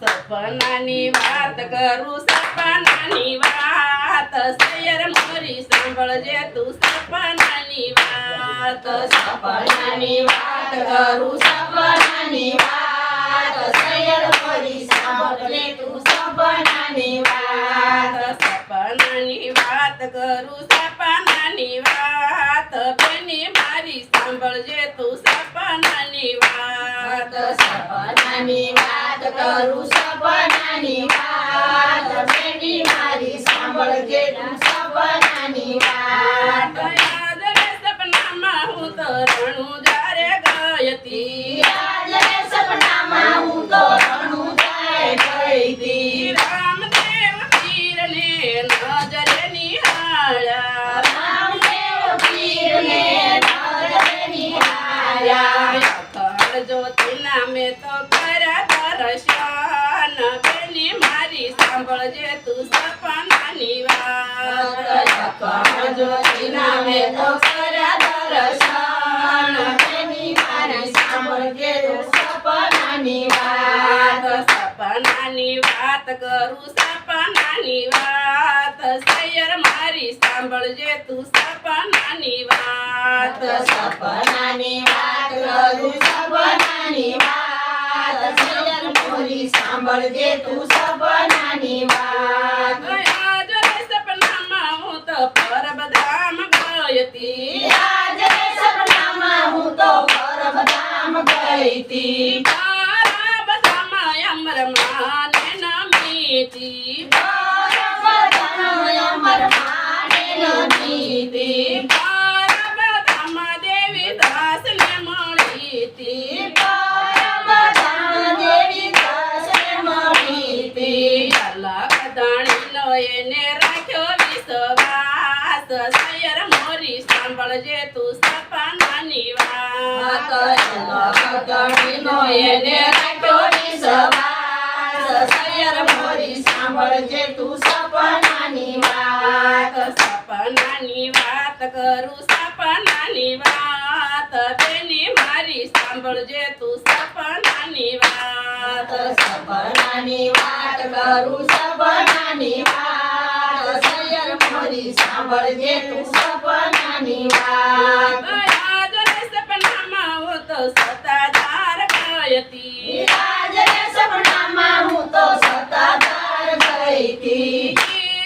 સપનાની વાત કરું, સપનાની વાત. શેર મોરી સાંભળજે તું, સપનાની વાત. સપનાની વાત કરું, સપનાની વાત. શેર મોરી સાંભળજે તું, સપનાની વાત. સપનાની વાત કરું, સપનાની વાત. બેની મારી સાંભળજે તું, સપનાની વાત. સપનાની વાત કરું સપનાની વાત બેટી મારી સાંભળજે તું સપનાની વાત જ્યોતિના મેં તો કર્યા દર્શન બેની મારી સાંભળજે તું સપનાની વાત જ્યોતિના મેં તો કર્યા દર્શન. બેની મારી સાંભળજે તું સપનાની વાત. સપનાની વાત કરું સપનાની વાત સૈયર મારી સાંભળજે તું સપનાની વાત સપનાની વાત કરું સપનાની વાત સૈયર મોરી સાંભળજે તું સપનાની વાત. આજ રે સપનામાં હું તો પરબધામ ગયતી આજ રે સપનામાં હું તો પરબધામ ગયતી પરબધામાં અમરમાં ને નમીતી પરબધામ અમર માને નમીતી. એને રાખ્યો વિશ્વાસ સૈયર મોરી સાંભળજે તું સપનાની વાત એને રાખ્યો વિશ્વાસ. સૈયર મોરી સાંભળજે તું સપનાની વાત સપનાની વાત કરું સપનાની વાત બેની મારી સાંભળજે તું સપનાની વાત સપનાની વાત કરું સપનાની વાત. સૈયર મોરી સાંભળજે તું સપનાની વાત. સપનામાં સતાધાર ગઈ હતી આજે સપનામાં હું તો સતાધાર ગઈ હતી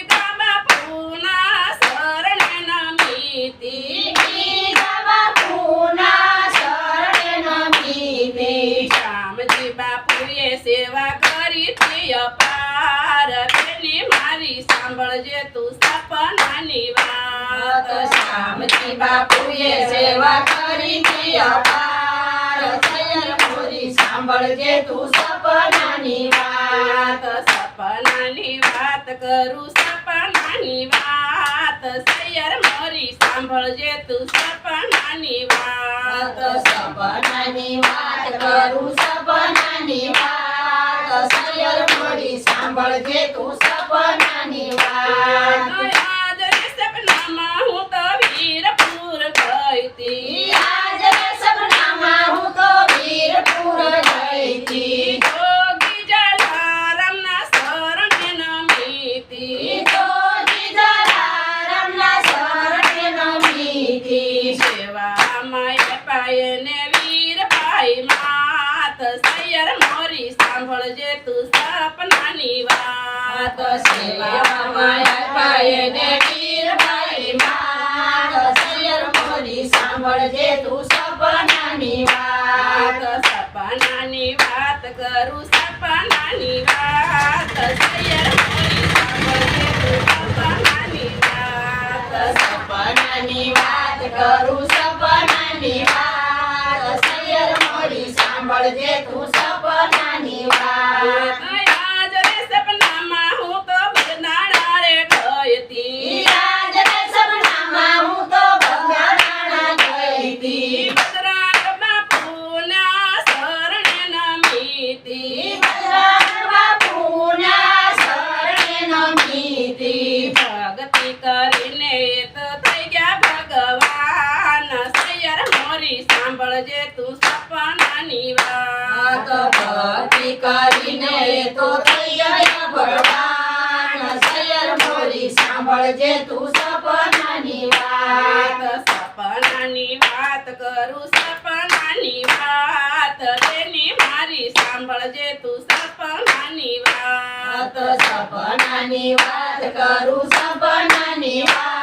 ગામા પૂના શરણે નમીતી ગીતા બાપુના શરણે નમીતી. શ્યામજી બાપુએ સેવા કરી તી અપાર. પેલી મારી સાંભળજે તું સપનાની વાત. શ્યામજી બાપુએ સેવા કરી તી અપાર. સૈયર મોરી સાંભળજે તું સપનાની વાત. સપનાની વાત કરું સપનાની વાત. સૈયર મોરી સાંભળજે તું સપનાની વાત. સપનાની વાત કરું સપનાની વાત. સૈયર મોરી સાંભળજે તું સપનાની વાત. સપનામાં હું તો વીરપુર ગઈ હતી આજે સપનામાં હું તો વીરપુર ગઈ હતી જોગી જલારામના શરણે નમીતી જોજી જલારામના શરણે નમીતી. સેવામાં એ પાયને વીર ભાઈ માત સૈયર મોરી સાંભળજે તું સપનાની વાત સેવામાં અપાય ને વીરભાઈ માત સૈયર મોરી સાંભળજે તું સપનાની વાત સપનાની વાત કરું સપનાની વાત સૈયર મોરી સાંભળજે સાંભળજે તું સપનાની વાત સાંભળજે તું સપનાની વાત. ભક્તિ કરીને તો ગયા ભગવાન. સયર મોરી સાંભળજે તું સપનાની વાત. સપનાની વાત કરું સપનાની વાત. તેની મારી સાંભળજે તું સપનાની વાત વાત. સપનાની વાત કરું સપનાની વાત.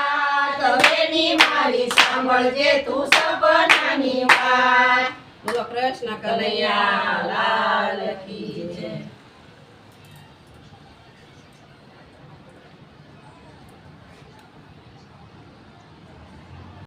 વેની મારી સાંભળજે તું સપનાની વાત. બોલો કૃષ્ણ કનૈયા